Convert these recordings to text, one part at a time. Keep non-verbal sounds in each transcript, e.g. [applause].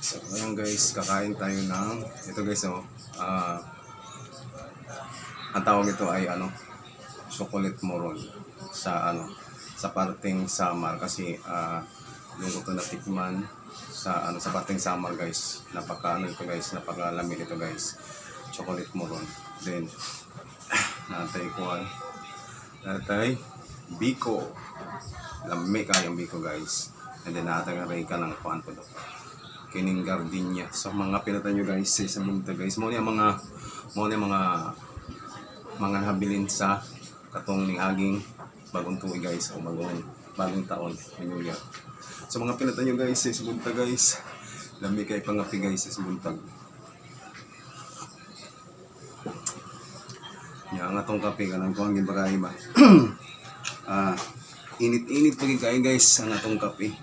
So, ngayon guys, kakain tayo ng, ito guys, oh, ah, ang tawag ito ay ano, chocolate moron sa ano, sa parting summer kasi ah, yung ko ito natikman sa ano sa parting summer guys. Napaka ano ito guys, napakalamig ito guys. Chocolate moron. Then [coughs] natay ko ay natay biko. Lami kayong biko guys. And then natay ka ng kuan po doon kining gardenia sa mga pinatan nyo guys sa isang bunta guys mo niya mga mo niya mga mga habilin sa katong ning aging bagong tuig guys o bagong bagong taon New Year so mga pinatan nyo guys sa isang bunta guys lami kay pangapi guys sa isang buntag Ya, ang atong kape kanang kuang gibagay ba. [clears throat] ah, init-init pagi kay guys ang atong kape.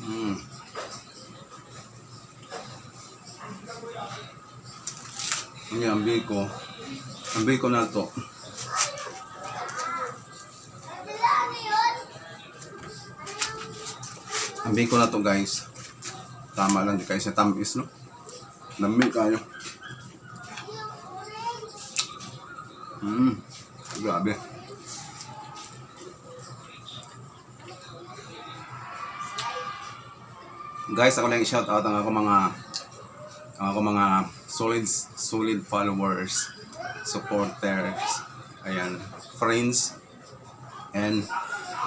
Mm. Ini ang biko. Ang biko na to. Ang biko na to guys. Tama lang di kayo sa tamis no. Lamig kayo. Hmm. Grabe. Guys, ako lang i-shout out ang ako mga ako mga solid solid followers, supporters, ayan, friends, and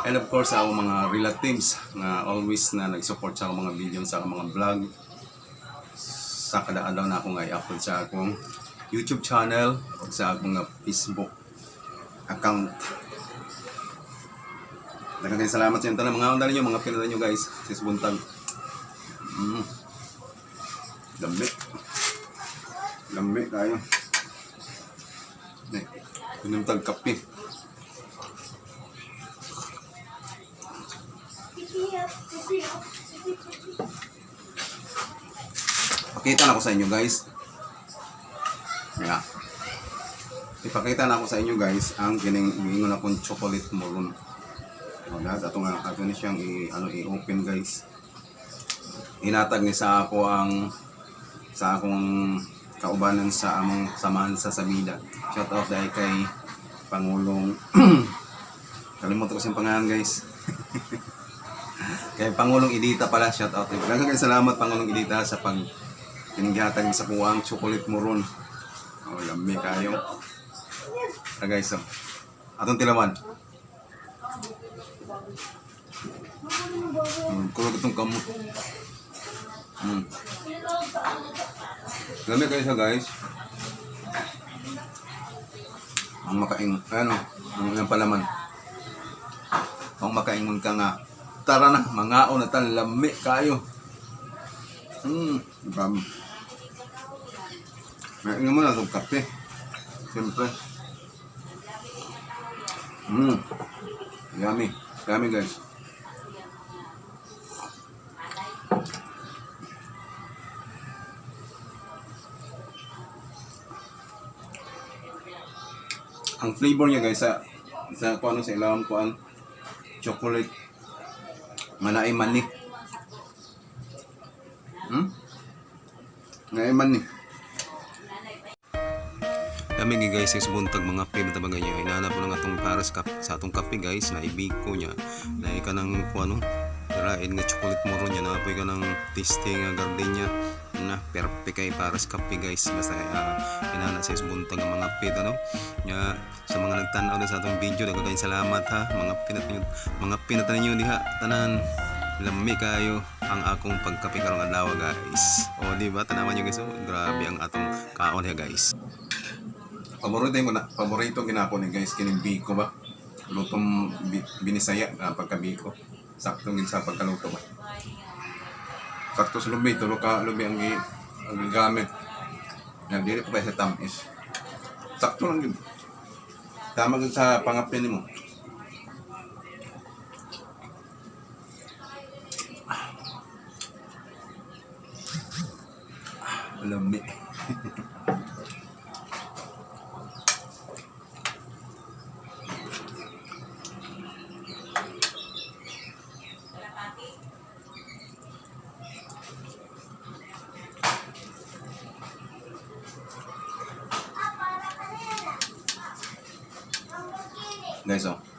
and of course ako mga relatives na always na nag-support sa mga video sa mga vlog sa kada adlaw na ako nga i-upload sa akong YouTube channel o sa akong nga Facebook account. Daghang salamat sa inyo mga onda ninyo, mga pinunta nyo guys. Sis buntag. Mm. Dami. Dami tayo. Eh, pinunta kape. Pakita na ko sa inyo guys. Yeah. Ipakita na ako sa inyo guys ang kining ingon akong chocolate maroon. O lahat ato nga ato ni siyang i ano i-open guys. Inatag ni sa ako ang sa akong kaubanan sa among samahan sa Sabida. Shout out dahil kay Pangulong [clears throat] Kalimutan ko siyang pangalan guys. [laughs] kay Pangulong Idita pala, shout out. Daghang salamat Pangulong Idita sa pag pinighatag sa kuwang chocolate moron. Oh, lami kayo. Ah, guys, so, atong tilawan. Hmm, kulog itong kamot. Hmm. Lami kayo siya guys. Ang makaing, ano, ang ilang palaman. Ang makaingon ka nga, tara na, mga na tan, lami kayo. Hmm, bam. May mo na itong kape. Siyempre. Hmm. Yummy. Yummy guys. Ang flavor niya guys sa sa kung ano sa ilawang kuan chocolate manay manik. Hmm? Manay manik. Kami ni guys is buntag mga pin na bagay niya. Inaanap ko lang atong paras kap sa atong kape guys na ibiko niya. Na ka ng kung ano Rain nga chocolate moro niya na apoy ka ng tasting nga gardenia na perfect kay paras kape guys. Basta uh, inana sa buntag ang mga pit ano. Nya sa mga nagtanaw na sa atong video tayong salamat ha. Mga pinat niyo mga pinat ninyo diha. Tanan lami kayo ang akong pagkape karong adlaw guys. O di ba? Tanawan niyo guys oh, grabe ang atong kaon ha guys. Paborito ko na paborito ginako ni guys kining biko ba? Lutong bi, binisaya uh, pagka biko sakto gid sa pagkaluto ba sakto sa lubi tulo ka lubi ang ang gigamit nga dili pa sa tamis? Sakto lang gid tama gid sa pangapin nimo Lami. [laughs] Guys, oh.